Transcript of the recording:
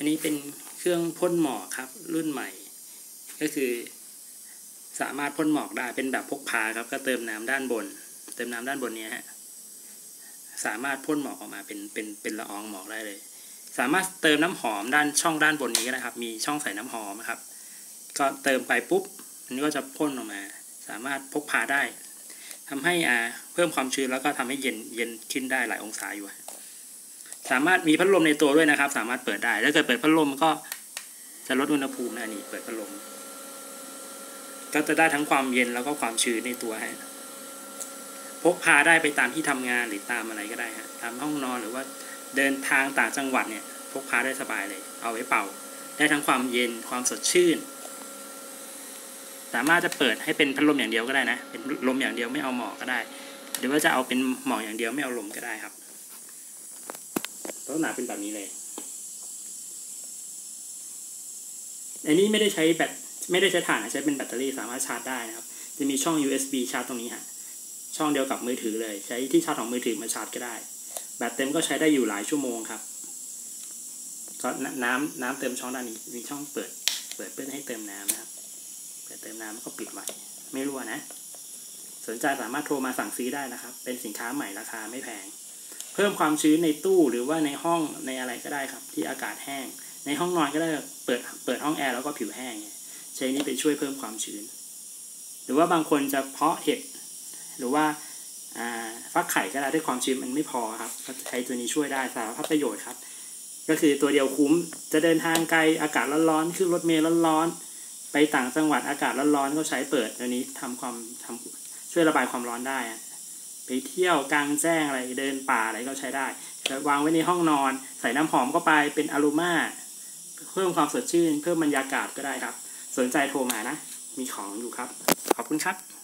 อันนี้เป็นเครื่องพ่นหมอกครับ รุ่นใหม่ ก็คือสามารถพ่นหมอกได้เป็นแบบพกพาครับ ก็เติมน้ำด้านบน เติมน้ำด้านบนเนี้ฮะสามารถพ่นหมอกออกมาเป็นเป็นเป็นละอองหมอกได้เลย สามารถเติมน้ำหอมด้านช่องด้านบนนี้ก็ได้ครับ มีช่องใส่น้ำหอมนะครับ ก็เติมไปปุ๊บอันนี้ก็จะพ่นออกมา สามารถพกพาได้ทำให้อ่าเพิ่มความชื้นแล้วก็ทำให้เย็นเย็นขึ้นได้หลายองศาอยู่ สามารถมีพัดลมในตัวด้วยนะครับ สามารถเปิดได้ถ้าเกิดเปิดพัดลมก็จะลดอุณหภูมินะนี่เปิดพัดลม ก็จะได้ทั้งความเย็นแล้วก็ความชื้นในตัวฮะพกพาได้ไปตามที่ทำงานหรือตามอะไรก็ได้ฮะตามห้องนอนหรือว่าเดินทางต่างจังหวัดเนี่ย พกพาได้สบายเลย เอาไว้เป่า ได้ทั้งความเย็นความสดชื่น สามารถจะเปิดให้เป็นพัดลมอย่างเดียวก็ได้นะ เป็นลมอย่างเดียวไม่เอาหมอกก็ได้ หรือว่าจะเอาเป็นหมอกอย่างเดียวไม่เอาลมก็ได้ครับ ลักษณะเป็นแบบนี้เลย อันนี้ไม่ได้ใช้แบตไม่ได้ใช้ถ่านใช้เป็นแบตเตอรี่สามารถชาร์จได้นะครับ จะมีช่อง USB ชาร์จตรงนี้ฮะ ช่องเดียวกับมือถือเลย ใช้ที่ชาร์จของมือถือมาชาร์จก็ได้ แบตเต็มก็ใช้ได้อยู่หลายชั่วโมงครับก็น้ำน้ำเติมช่องด้านนี้ มีช่องเปิด เปิดเพื่อให้เติมน้ำนะครับ เปิดเติมน้ำแล้วก็ปิดไว้ ไม่รั่วนะ สนใจสามารถโทรมาสั่งซื้อได้นะครับ เป็นสินค้าใหม่ราคาไม่แพง เพิ่มความชื้นในตู้หรือว่าในห้องในอะไรก็ได้ครับ ที่อากาศแห้ง ในห้องนอนก็ได้เปิดเปิดห้องแอร์แล้วก็ผิวแห้งใช้นี้ไปช่วยเพิ่มความชื้น หรือว่าบางคนจะเพาะเห็ดหรือว่าฟักไข่ก็ได้ด้วยความชื้นมันไม่พอครับก็ใช้ตัวนี้ช่วยได้สารพัดประโยชน์ครับ ก็คือตัวเดียวคุ้มจะเดินทางไกลอากาศร้อนๆขึ้นรถเมล์ร้อนๆไปต่างจังหวัดอากาศร้อนๆก็ใช้เปิดตัวนี้ทำความทำช่วยระบายความร้อนได้ ไปเที่ยวกลางแจ้งอะไรเดินป่าอะไรก็ใช้ได้วางไว้ในห้องนอน ใส่น้ำหอมก็ไปเป็นอารมาเพิ่มความสดชื่น เพิ่มบรรยากาศก็ได้ครับ สนใจโทรมานะ มีของอยู่ครับ ขอบคุณครับ